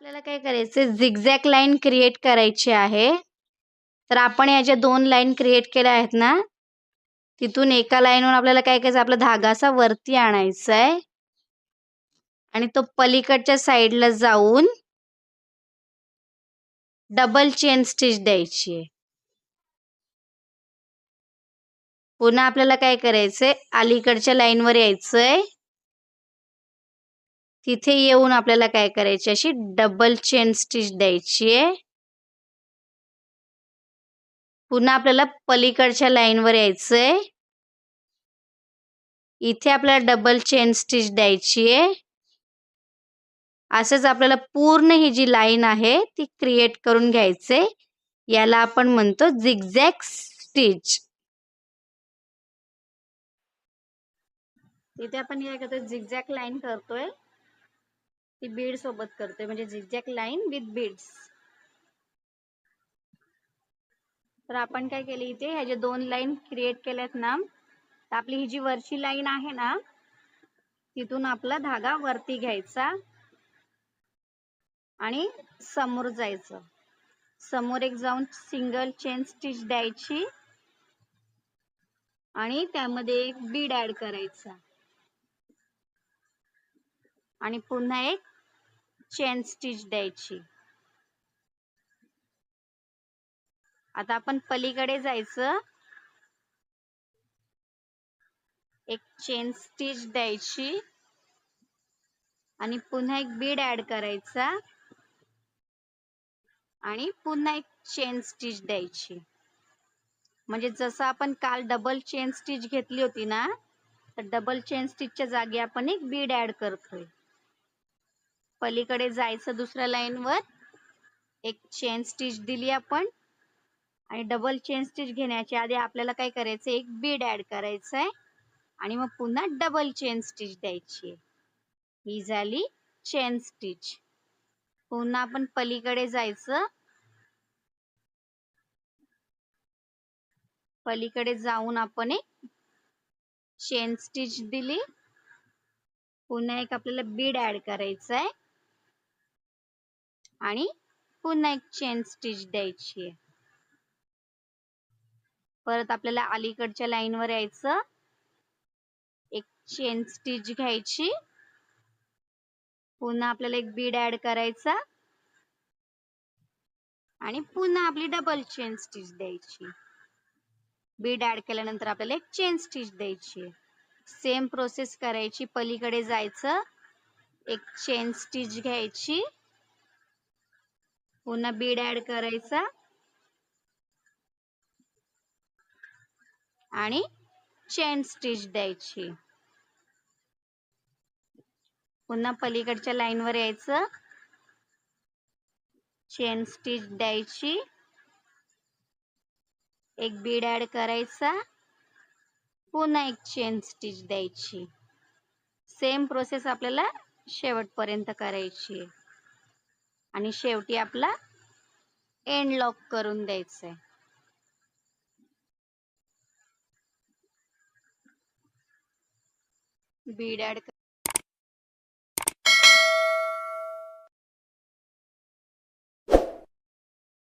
आपल्याला काय करायचं झिगझॅग लाईन क्रिएट करायची आहे. तर आपण या ज्या दोन लाईन क्रिएट केल्या आहेत ना तिथून एका लाईनवर आपल्याला काय करायचं आपला धागा असा वरती आणायचा आहे आणि तो पलीकडच्या साईडला जाऊन डबल चेन स्टिच द्यायची आहे. पुन्हा आपल्याला काय करायचंय? अलीकडच्या लाईनवर यायचंय. तिथे येऊन आपल्याला काय करायची? अशी डबल चेन स्टिच द्यायची आहे. पुन्हा आपल्याला पलीकडच्या लाईनवर यायचंय. इथे आपल्याला डबल चेन स्टिच द्यायची आहे. असंच आपल्याला पूर्ण ही जी लाईन आहे ती क्रिएट करून घ्यायचे याला आपण म्हणतो झिगझॅग स्टिच इथे आपण काय करतो झिगझॅग लाईन करतोय. ती बीड सोबत करतोय. म्हणजे झिगझॅग लाईन विथ बीड्स तर आपण काय केले इथे? ह्या ज्या दोन लाईन क्रिएट केल्यात ना तर आपली ही जी वरची लाईन आहे ना तिथून आपला धागा वरती घ्यायचा आणि समोर जायचं. समोर एक जाऊन सिंगल चेन स्टिच द्यायची आणि त्यामध्ये एक बीड ऍड करायचा. आणि पुन्हा एक चेन स्टिच द्यायची. आता आपण पलीकडे जायचं. एक चेन स्टिच द्यायची. आणि पुन्हा एक बीड ऍड करायचा. आणि पुन्हा एक चेन स्टिच द्यायची. म्हणजे जसं आपण काल डबल चेन स्टिच घेतली होती ना तर डबल चेन स्टिचच्या जागी आपण एक बीड ऍड करतोय. पलीकडे जायचं दुसऱ्या लाईनवर. एक चेन स्टिच दिली आपण. आणि डबल चेन स्टिच घेण्याच्या आधी आपल्याला काय करायचं एक बीड ऍड करायचं आहे आणि मग पुन्हा डबल चेन स्टिच द्यायची ही झाली चेन स्टिच. पुन्हा आपण पलीकडे जायचं. पलीकडे जाऊन आपण एक चेन स्टिच दिली. पुन्हा एक आपल्याला बीड ऍड करायचं आहे आणि पुन्हा एक चेन स्टिच द्यायची आहे. परत आपल्याला अलीकडच्या लाईनवर यायचं. एक चेन स्टिच घ्यायची. पुन्हा आपल्याला एक बीड ऍड करायचा. आणि पुन्हा आपली डबल चेन स्टिच द्यायची. बीड ऍड केल्यानंतर आपल्याला एक चेन स्टिच द्यायची सेम प्रोसेस करायची. पलीकडे जायचं. एक चेन स्टिच घ्यायची. पुन्हा बीड ऍड करायचा. आणि चेन स्टिच द्यायची. पुन्हा पलीकडच्या लाईनवर यायचं. चेन स्टिच द्यायची. एक बीड ऍड करायचा. पुन्हा एक चेन स्टिच द्यायची. सेम प्रोसेस आपल्याला शेवटपर्यंत करायची आहे. आणि शेवटी आपला एंड लॉक करून द्यायचं आहे बीड ऍड